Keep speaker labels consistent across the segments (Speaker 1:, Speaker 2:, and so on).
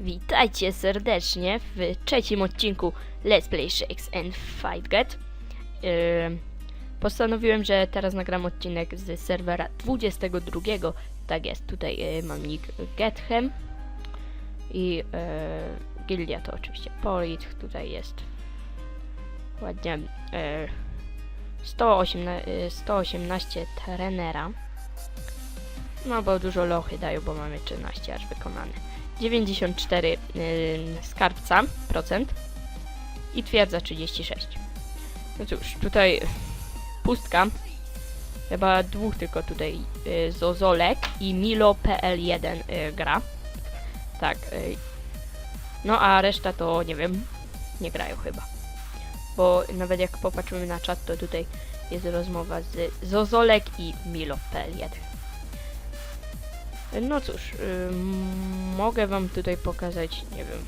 Speaker 1: Witajcie serdecznie w trzecim odcinku Let's Play Shakes and Fight Get. Yy, postanowiłem, że teraz nagram odcinek z serwera 22. Tak jest, tutaj yy, mam nick Gethem i yy, gildia to oczywiście Polit. Tutaj jest ładnie yy, 118, yy, 118 trenera. No bo dużo lochy dają, bo mamy 13 aż wykonane. 94 yy, skarbca procent i twierdza 36. No cóż, tutaj pustka. Chyba dwóch tylko tutaj yy, Zozolek i Milo.pl1 yy, gra. Tak. Yy. No a reszta to nie wiem, nie grają chyba. Bo nawet jak popatrzymy na czat, to tutaj jest rozmowa z Zozolek i Milo.pl1. No cóż, ym, mogę wam tutaj pokazać, nie wiem.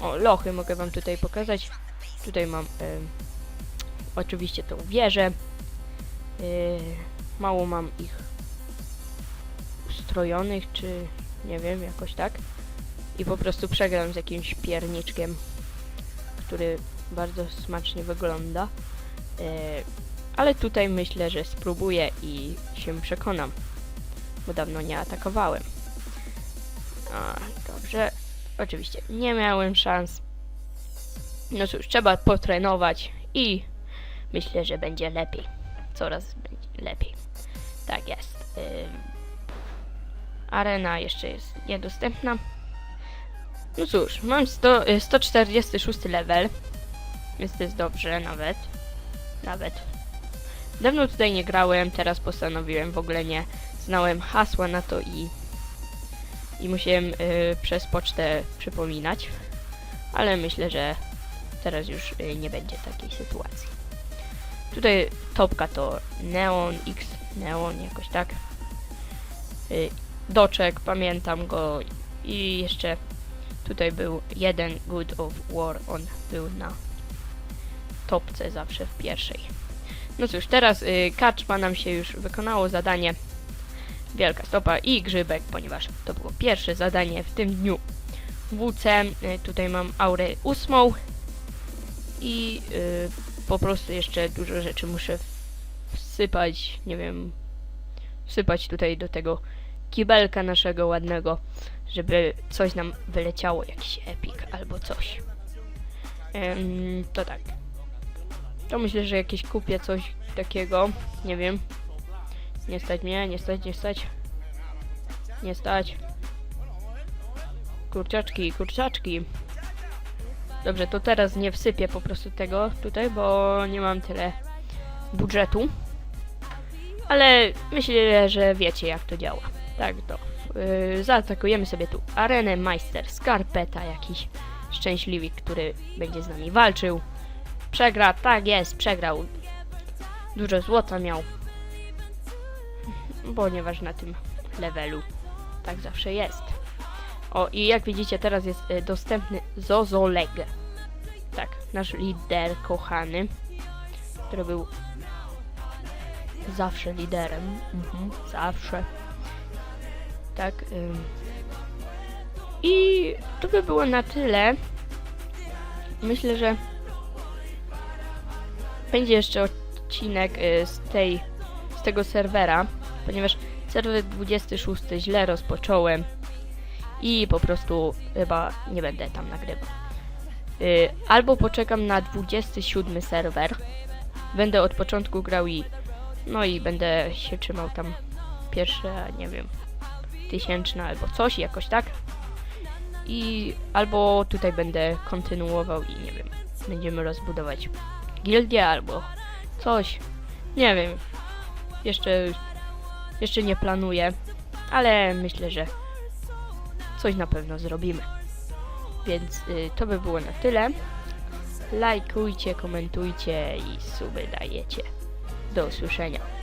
Speaker 1: O, lochy mogę wam tutaj pokazać. Tutaj mam ym, oczywiście tą wieżę. Yy, mało mam ich ustrojonych, czy nie wiem, jakoś tak. I po prostu przegram z jakimś pierniczkiem, który bardzo smacznie wygląda. Yy, ale tutaj myślę, że spróbuję i się przekonam bo dawno nie atakowałem. A, dobrze. Oczywiście nie miałem szans. No cóż, trzeba potrenować i myślę, że będzie lepiej. Coraz będzie lepiej. Tak jest. Arena jeszcze jest niedostępna. No cóż, mam 100, y, 146 level. Więc to jest dobrze nawet. Nawet. Dawno tutaj nie grałem, teraz postanowiłem w ogóle nie znałem hasła na to i, i musiałem y, przez pocztę przypominać, ale myślę, że teraz już y, nie będzie takiej sytuacji. Tutaj topka to Neon X, Neon jakoś tak. Y, doczek, pamiętam go i jeszcze tutaj był jeden Good of War, on był na topce zawsze w pierwszej. No cóż, teraz y, kaczma nam się już wykonało zadanie Wielka Stopa i Grzybek, ponieważ to było pierwsze zadanie w tym dniu. WC, y, tutaj mam aurę ósmą i y, po prostu jeszcze dużo rzeczy muszę wsypać, nie wiem, wsypać tutaj do tego kibelka naszego ładnego, żeby coś nam wyleciało, jakiś epic albo coś. To tak. To myślę, że jakieś kupię coś takiego, nie wiem. Nie stać mnie, nie stać, nie stać. Nie stać. Kurczaczki, kurczaczki. Dobrze, to teraz nie wsypię po prostu tego tutaj, bo nie mam tyle budżetu. Ale myślę, że wiecie jak to działa. Tak to. Yy, zaatakujemy sobie tu arenę, majster, skarpeta, jakiś szczęśliwik, który będzie z nami walczył. Przegra, tak jest, przegrał. Dużo złota miał. Ponieważ na tym levelu tak zawsze jest. O, i jak widzicie, teraz jest y, dostępny Zozoleg. Tak, nasz lider kochany, który był zawsze liderem. Mhm, zawsze. Tak. I to by było na tyle. Myślę, że będzie jeszcze odcinek y, z tej z tego serwera, ponieważ serwer 26 źle rozpocząłem i po prostu chyba nie będę tam nagrywał. Y, albo poczekam na 27 serwer, będę od początku grał i no i będę się trzymał tam pierwsze, nie wiem, tysięczna albo coś, jakoś tak. I albo tutaj będę kontynuował i nie wiem, będziemy rozbudować gildię albo coś. Nie wiem. Jeszcze jeszcze nie planuję, ale myślę, że coś na pewno zrobimy. Więc y, to by było na tyle. Lajkujcie, komentujcie i suby dajecie. Do usłyszenia.